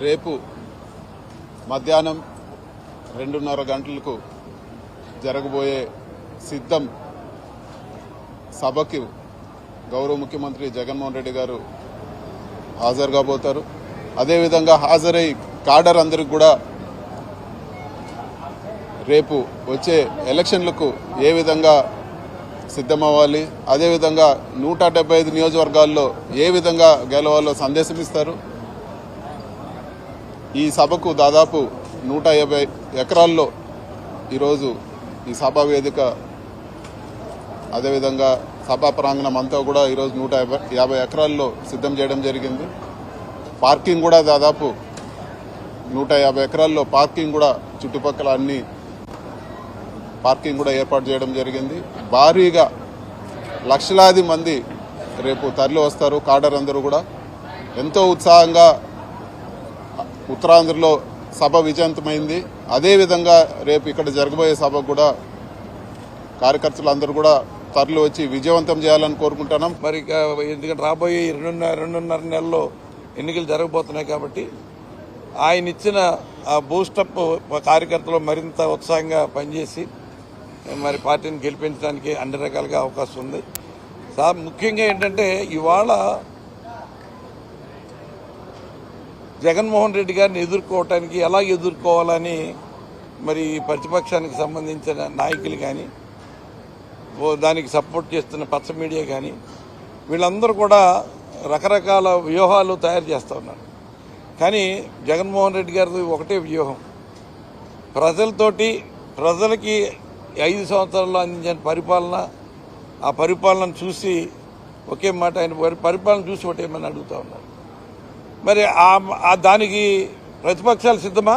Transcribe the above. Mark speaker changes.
Speaker 1: రేపు మధ్యాహ్నం రెండున్నర గంటలకు జరగబోయే సిద్ధం సభకి గౌరవ ముఖ్యమంత్రి జగన్మోహన్ రెడ్డి గారు హాజరు కాబోతారు అదేవిధంగా హాజరై కాడర్ అందరికి కూడా రేపు వచ్చే ఎలక్షన్లకు ఏ విధంగా సిద్ధమవ్వాలి అదేవిధంగా నూట డెబ్బై ఐదు నియోజకవర్గాల్లో ఏ విధంగా గెలవాలో సందేశం ఇస్తారు ఈ సభకు దాదాపు నూట యాభై ఎకరాల్లో ఈరోజు ఈ సభా వేదిక అదేవిధంగా సభా ప్రాంగణం అంతా కూడా ఈరోజు నూట యాభై యాభై ఎకరాల్లో సిద్ధం చేయడం జరిగింది. పార్కింగ్ కూడా దాదాపు నూట యాభై ఎకరాల్లో పార్కింగ్ కూడా చుట్టుపక్కల అన్ని పార్కింగ్ కూడా ఏర్పాటు చేయడం జరిగింది. భారీగా లక్షలాది మంది రేపు తరలి వస్తారు కాడర్ అందరూ కూడా. ఎంతో ఉత్సాహంగా ఉత్తరాంధ్రలో సభ విజయవంతమైంది అదేవిధంగా రేపు ఇక్కడ జరగబోయే సభకు కూడా కార్యకర్తలు అందరూ కూడా తరలి వచ్చి విజయవంతం చేయాలని కోరుకుంటున్నాం.
Speaker 2: మరి ఎందుకంటే రాబోయే రెండున్నర రెండున్నర నెలల్లో ఎన్నికలు జరగబోతున్నాయి కాబట్టి ఆయన ఇచ్చిన ఆ బూస్టప్ కార్యకర్తలు మరింత ఉత్సాహంగా పనిచేసి మరి పార్టీని గెలిపించడానికి అన్ని రకాలుగా అవకాశం ఉంది. సార్ ముఖ్యంగా ఏంటంటే ఇవాళ జగన్మోహన్ రెడ్డి గారిని ఎదుర్కోవటానికి ఎలా ఎదుర్కోవాలని మరి ప్రతిపక్షానికి సంబంధించిన నాయకులు కానీ దానికి సపోర్ట్ చేస్తున్న పచ్చ మీడియా కానీ వీళ్ళందరూ కూడా రకరకాల వ్యూహాలు తయారు చేస్తూ ఉన్నారు. కానీ జగన్మోహన్ రెడ్డి గారిది ఒకటే వ్యూహం. ప్రజలతోటి ప్రజలకి ఐదు సంవత్సరాల్లో అందించిన పరిపాలన ఆ పరిపాలన చూసి ఒకే మాట ఆయన పరిపాలన చూసి ఒకటేమని అడుగుతా ఉన్నారు. మరి ఆ దానికి ప్రతిపక్షాలు సిద్ధమా?